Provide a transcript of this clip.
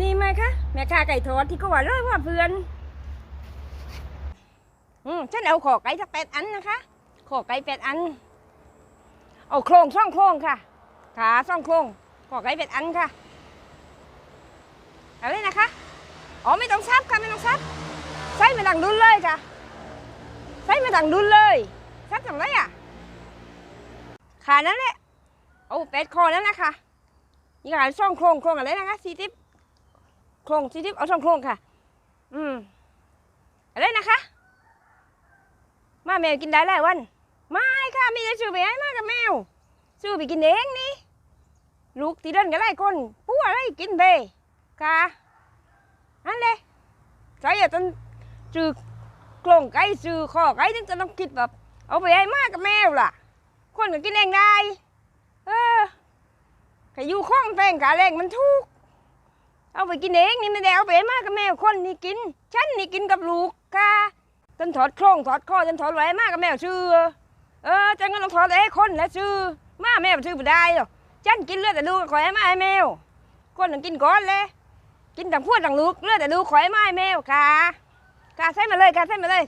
นี่ไหมคะ แม่ค้าไก่ทอดที่ก็ว่าเลยว่าเพื่อน อืมฉันเอาขอไก่สักแปดอันนะคะ ขอไก่แปดอัน เอาโครงซ่องโครงค่ะ ขาซ่องโครง ขอไก่แปดอันค่ะ เอาเลยนะคะ อ๋อไม่ต้องซับค่ะไม่ต้องซับใส่มาดังดุนเลยค่ะใส่มาดังดุนเลยซับทำไรอะขานั้นแหละ เอาแปดคอนั้นนะคะนี่ค่ะซ่องโครงโครงอะไรนะคะสี่ทิป โครงสี่ทิปเอาซ่องโครงค่ะ อืมอะไรนะคะ มาแมวกินได้หลายวัน ไม่ค่ะไมีจะซื้อไปให้มากับแมวซื้อไปกินเองนี่ลูกที่เดินกันหลายคนปู้อะไรกินไปค่ะอันเลยใส่อะจนซื้อโครงไก่ซื้อคอไก่ถึงจะต้องคิดแบบเอาไปให้มากับแมวล่ะ คนก็กินเองได้ เออขอยู่ข้องแป้งขาแรงมันทุกข์ เอาไปกินเองนี่ไม่ได้เอาไปมากกับแมวคนนี่กิน ฉันนี่กินกับลูกค่ะจนถอดโครงถอดคอจนถอดไว้มากกับแมวชื่อ เออจังก็ต้องถอดไอ้คนแล้วชื่อ มาแมวชื่อไม่ได้หรอกจันกินเลือดแต่ลูกขอยมาให้แมว คนหนึ่งกินก้อนเลย กินต่างพวดต่างลูกเลือดแต่ลูกขอยมาให้แมวค่ะค่ะใส่มาเลยค่ะใส่มาเลย